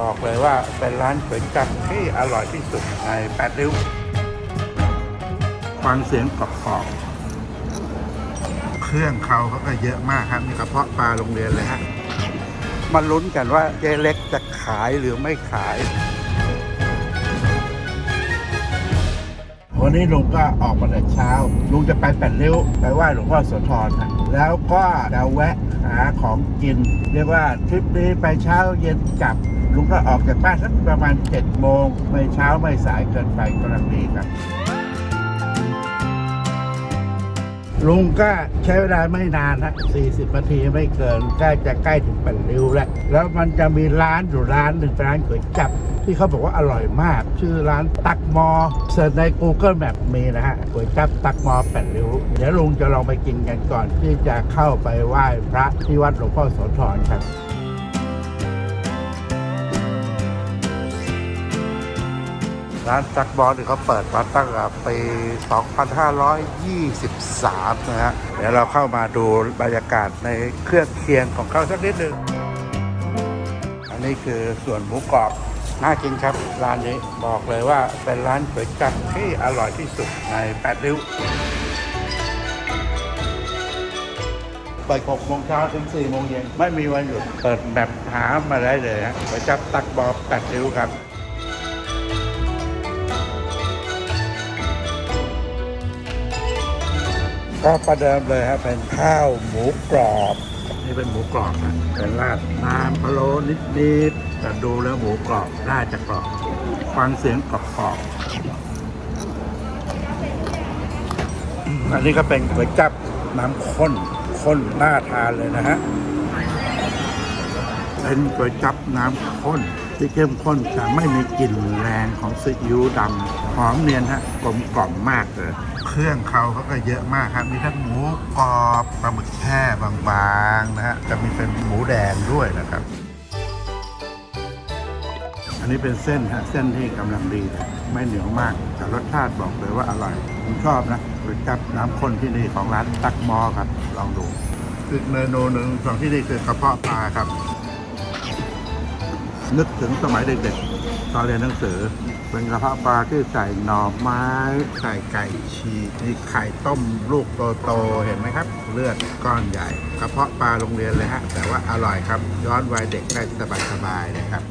บอกเลยว่าเป็นร้านก๋วยจั๊บที่อร่อยที่สุดในแปดริ้วฟังเสียงกรอบๆเครื่องเขาเขาก็เยอะมากครับมีกระเพาะปลาโรงเรียนเลยฮะมาลุ้นกันว่าเจ๊เล็กจะขายหรือไม่ขาย วันนี้ลุงก็ออกมาแต่เช้า ลุงจะไปแปดริ้วไปไหว้หลวงพ่อโสธรแล้วก็จะแวะหาของกิน เรียกว่าทริปนี้ไปเช้าเย็นกลับ ลุงก็ออกจากบ้านสักประมาณ7จ็ดโมงไม่เช้าไม่สายเกินไปกำลังดีครับ ลุงก็ใช้เวลาไม่นานนะ40 นาทีไม่เกินใกล้จะใกล้ถึงปันริ้วแล้ว แล้วมันจะมีร้านอยู่ร้านหนึ่งร้านก๋วยจับที่เขาบอกว่าอร่อยมาก ชื่อร้านตักมอเสิร์ชใน Google Map มีนะฮะก๋วยจับตักมอแปดริ้ว เดี๋ยวลุงจะลองไปกินกันก่อน ที่จะเข้าไปไหว้พระที่วัดหลวงพ่อโสธรครับ ร้านตักบอลเขาเปิดมาตั้งแต่ปี 2523 นะฮะ เดี๋ยวเราเข้ามาดูบรรยากาศในเครื่องเคียงของเขาสักนิดหนึ่ง อันนี้คือส่วนหมูกรอบ น่ากินครับ ร้านนี้บอกเลยว่าเป็นร้านก๋วยจั๊บที่อร่อยที่สุดในแปดริ้วเปิด6โมงเช้าถึง4โมงเย็นไม่มีวันหยุด เปิดแบบหามาได้เลยฮะก๋วยจั๊บตักบอแปดริ้วครับ ก็ประเดิมเลยครับเป็นข้าวหมูกรอบ นี่เป็นหมูกรอบนะเป็นราดน้ำพะโล้นิดๆแต่ดูแล้วหมูกรอบน่าจะกรอบฟังเสียงกรอบๆอันนี้ก็เป็นก๋วยจับน้ำข้นข้นน่าทานเลยนะฮะเป็นก๋วยจับน้ำข้น ที่เข้มข้นแต่ไม่มีกลิ่นแรงของซีอิ๊วดำหอมเนียนฮะกลมกล่อมมากเลยเครื่องเขาเขาก็เยอะมากครับ มีทั้งหมูกรอบปลาหมึกแช่บางๆนะฮะจะมีเป็นหมูแดงด้วยนะครับ อันนี้เป็นเส้นฮะเส้นที่กำลังดีเลยไม่เหนียวมากแต่รสชาติบอกเลยว่าอร่อยผมชอบนะก๋วยจับน้ำข้นที่นี่ของร้านตักมอครับลองดูอีกเมนูหนึ่งของที่นี่คือกระเพาะปลาครับ นึกถึงสมัยเด็กๆ ตอนเรียนหนังสือ เป็นกระเพาะปลาที่ใส่หน่อไม้ใส่ไก่ฉีกมีไข่ต้มลูกโตๆเห็นไหมครับ เลือดก้อนใหญ่ กระเพาะปลาโรงเรียนเลยฮะ แต่ว่าอร่อยครับ ย้อนวัยเด็กได้สบายๆนะครับ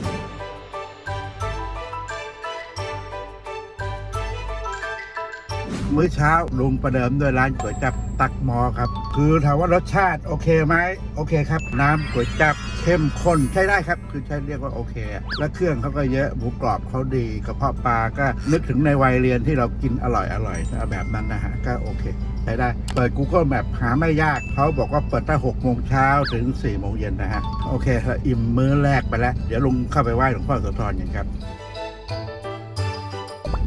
มื้อเช้าลุงประเดิมด้วยร้านก๋วยจับตักหมอครับ คือถามว่ารสชาติโอเคไหมโอเคครับ น้ำก๋วยจับเข้มข้นใช้ได้ครับ คือใช้เรียกว่าโอเค และเครื่องเขาก็เยอะหมูกรอบเขาดีกระเพาะปลาก็นึกถึงในวัยเรียนที่เรากินอร่อยอร่อยๆแบบนั้นนะฮะก็โอเคใช้ได้ เปิด Google Map หาไม่ยากเขาบอกว่าเปิดตั้ง6โมงเช้าถึง4โมงเย็นนะฮะโอเคอิ่มมื้อแรกไปแล้ว เดี๋ยวลุงเข้าไปไหว้หลวงพ่อโสธรกันครับ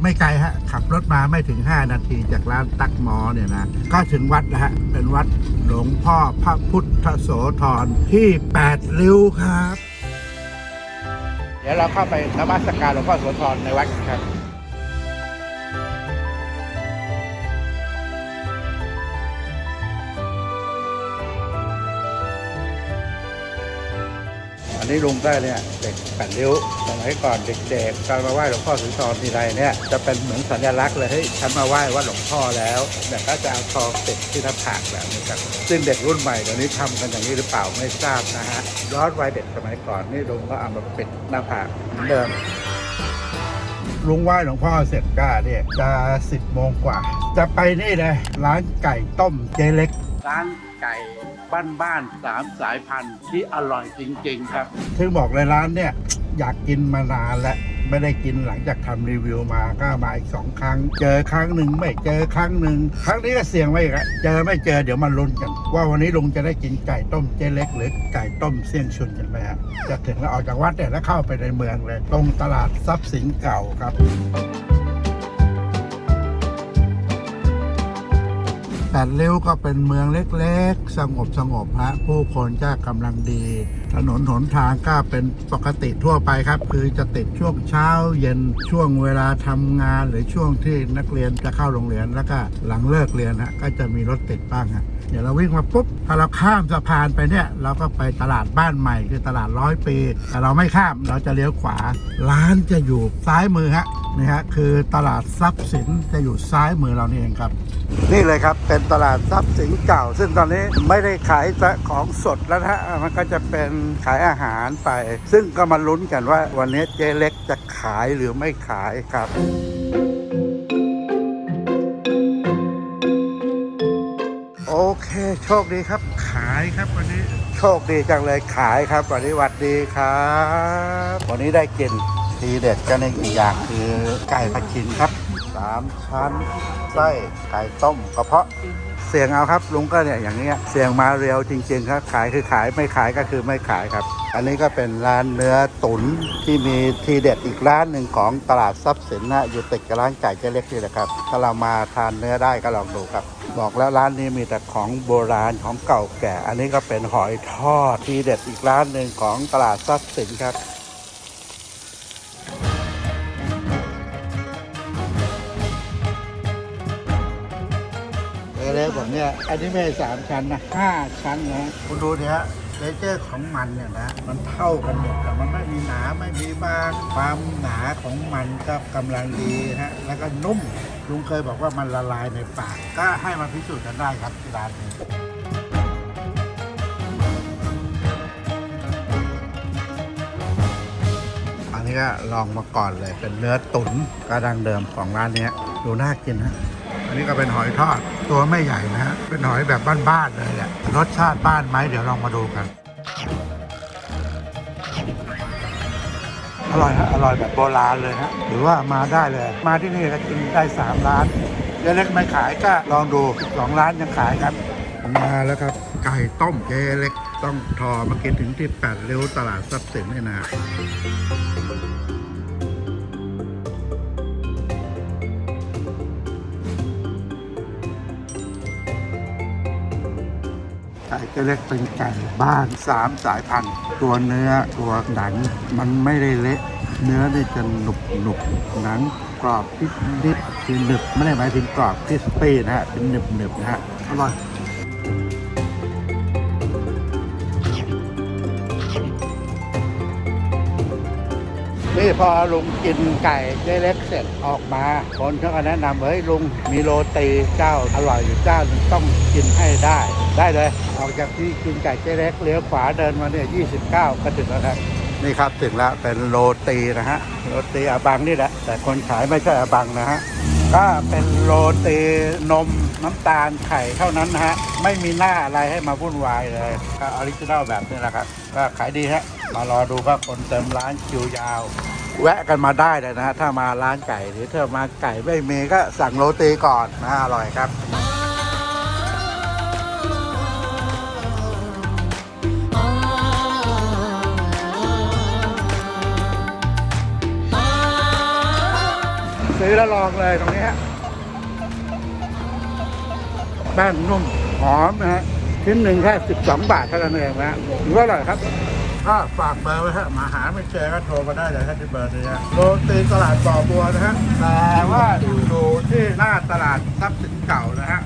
ไม่ไกลฮะ ขับรถมาไม่ถึง 5 นาทีจากร้านตักหมอเนี่ยนะ ก็ถึงวัดนะฮะ เป็นวัดหลวงพ่อพระพุทธโสธรที่ 8 ริ้วครับ เดี๋ยวเราเข้าไปนมัสการหลวงพ่อโสธรในวัดกันครับ อันนี้ลุงได้เนี่ยเด็กแปดริ้ยวสมัยก่อนเด็กๆการมาไหว้หลวงพ่อสุนทรทีไรเนี่ยจะเป็นเหมือนสัญลักษณ์เลยเฮ้ยฉันมาไหว้วัดหลวงพ่อแล้วแต่ก็จะเอาทองติดที่หน้าผากแบบนี้ครับซึ่งเด็กรุ่นใหม่เดี๋ยวนี้ทำกันอย่างนี้หรือเปล่าไม่ทราบนะฮะย้อนวัยเด็กสมัยก่อนนี่ลุงก็เอามาปิดหน้าผากเหมือนเดิมลุงไหว้หลวงพ่อเสร็จก็เนี่ยจะสิบโมงกว่า จะไปนี่เลยร้านไก่ต้มเจเล็กร้าน ไก่บ้านๆสามสายพันธุ์ที่อร่อยจริง ๆ ครับถึงบอกเลยร้านเนี่ยอยากกินมานานแล้วไม่ได้กินหลังจากทำรีวิวมาก็มาอีกสองครั้ง เจอครั้งหนึ่งไม่เจอครั้งหนึ่งครั้งนี้ก็เสี่ยงไว้อีกอะเจอไม่เจอเดี๋ยวมาลุ้นกัน ว่าวันนี้ลุงจะได้กินไก่ต้มเจ๊เล็ก หรือไก่ต้มเสี่ยงชุนกันไหมฮะจะถึงแล้วออกจากวัดเนี่ยแล้วเข้าไปในเมืองเลย ตรงตลาดทรัพย์สินเก่าครับ แปดริ้วก็เป็นเมืองเล็กๆ สงบสงบๆฮะผู้คนก็กำลังดี ถนนหนทางก็เป็นปกติทั่วไปครับ คือจะติดช่วงเช้าเย็นช่วงเวลาทำงานหรือช่วงที่นักเรียนจะเข้าโรงเรียนแล้วก็หลังเลิกเรียนฮะก็จะมีรถติดบ้างฮะเดี๋ยวเราวิ่งมาปุ๊บถ้าเราข้ามสะพานไปเนี่ย เราก็ไปตลาดบ้านใหม่คือตลาดร้อยปี แต่เราไม่ข้ามเราจะเลี้ยวขวา ร้านจะอยู่ซ้ายมือฮะนี่ฮะคือตลาดทรัพย์สินจะอยู่ซ้ายมือเรานี่เองครับ นี่เลยครับเป็นตลาดทรัพย์สินเก่า ซึ่งตอนนี้ไม่ได้ขายแต่ของสดแล้วนะฮะมันก็จะเป็นขายอาหารไป ซึ่งก็มาลุ้นกันว่าวันนี้เจ๊เล็กจะขายหรือไม่ขายครับโอเค โชคดีครับ ขายครับวันนี้ โชคดีจังเลยขายครับ วันนี้หวัดดีครับ วันนี้ได้กิน ทีเด็ดกันอีกอย่างคือไก่ผัดขินครับสามชั้นไส้ไก่ต้มกระเพาะเสียงเอาครับลุงก็เนี่ยอย่างเงี้ยเสียงมาเร็วจริงๆครับขายคือขายไม่ขายก็คือไม่ขายครับ อันนี้ก็เป็นร้านเนื้อตุ๋นที่มีทีเด็ดอีกร้านหนึ่งของตลาดทรัพย์สินนะอยู่ติดกับร้านไก่เจ๊เล็กนี่แหละครับถ้าเรามาทานเนื้อได้ก็ลองดูครับ บอกแล้วร้านนี้มีแต่ของโบราณของเก่าแก่ อันนี้ก็เป็นหอยทอดทีเด็ดอีกร้านหนึ่งของตลาดทรัพย์สินครับ เล็กแบบเนี้ยอันนี้ไม่ใช่สามชั้นนะห้าชั้นนะคุณดูเนี่ยเลเจอร์ของมันเนี่ยนะมันเท่ากันหมดแต่มันไม่มีหนาไม่มีบางความหนาของมันก็กำลังดีฮะแล้วก็นุ่มลุงเคยบอกว่ามันละลายในปาก ก็ให้มาพิสูจน์กันได้ครับที่ร้านนี้อันนี้ก็ลองมาก่อนเลยเป็นเนื้อตุ๋นก็ดังเดิมของร้านนี้ดูน่ากินฮะ อันนี้ก็เป็นหอยทอดตัวไม่ใหญ่นะฮะเป็นหอยแบบบ้านๆเลยแหละรสชาติบ้านไหมเดี๋ยวลองมาดูกัน อร่อยฮะอร่อยแบบโบราณเลยฮะหรือว่ามาได้เลย มาที่นี่ก็กินได้สามร้านเจ๊เล็กไม่ขายก็ลองดูสองร้านยังขายครับมาแล้วครับไก่ต้มเจเล็กต้องทอมากินถึงที่แปดเลี้ยวตลาดทรัพย์สินนี่นะ เจ๊เล็กเป็นไก่บ้านสามสายพันธุ์ ตัวเนื้อตัวหนังมันไม่ได้เละ เนื้อนี่จะหนุบหนุบหนังกรอบนิดนิดคือหนึบไม่ได้หมายถึงกรอบคริสปี้นะฮะเป็นหนึบหนึบนะฮะอร่อย นี่พอลุงกินไก่เจ๊เล็กเสร็จออกมา คนเขาก็แนะนำเฮ้ยลุงมีโรตีเจ้าอร่อยอยู่เจ้านึงต้องกินให้ได้ ได้เลย ออกจากที่กินไก่เจ๊เล็กเลี้ยวขวาเดินมาเนี่ย29 ก็ถึงแล้วครับนี่ครับถึงแล้วเป็นโรตีนะฮะโรตีอาบังนี่แหละแต่คนขายไม่ใช่อาบังนะฮะ ก็เป็นโรตีนมน้ำตาลไข่เท่านั้นนะฮะ ไม่มีหน้าอะไรให้มาวุ่นวายเลยก็ออริจินัลแบบนี้แหละครับ ก็ขายดีฮะ มารอดูก็คนเต็มร้านคิวยาว แวะกันมาได้เลยนะฮะ ถ้ามาร้านไก่หรือถ้ามาไก่ไม่มีก็สั่งโรตีก่อนนะอร่อยครับ ซื้อแล้วลองเลยตรงนี้ฮะแป้งนุ่มหอมนะฮะชิ้นหนึ่งแค่12บาทเท่านั้นเองนะฮะถือว่าอร่อยครับ ถ้าฝากเบอร์ไว้ฮะมาหาไม่เจอก็โทรมาได้เลยฮะที่เบอร์นี้ฮะโรตีตลาดบ่อบัวนะฮะแต่ว่าอยู่ที่หน้าตลาดทรัพย์สินเก่านะฮะ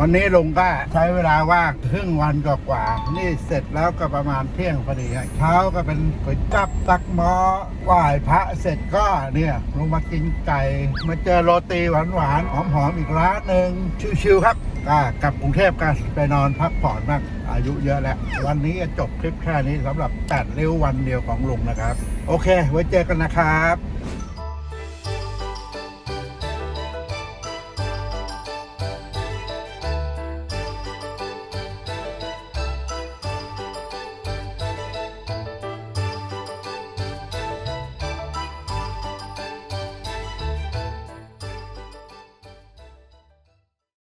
วันนี้ลุงก็ใช้เวลาว่างครึ่งวันกว่าๆนี่เสร็จแล้วก็ประมาณเที่ยงพอดีเช้าก็เป็นก๋วยจับตักหมอไหว้พระเสร็จก็เนี่ยลงมากินไก่มาเจอโรตีหวานๆหอมๆอีกร้านหนึ่งชิวๆครับก็กลับกรุงเทพกันไปนอนพักผ่อนบ้างอายุเยอะแล้ว วันนี้จะจบคลิปแค่นี้สำหรับแปดเลี้ยววันเดียวของลุงนะครับ โอเค ไว้เจอกันนะครับ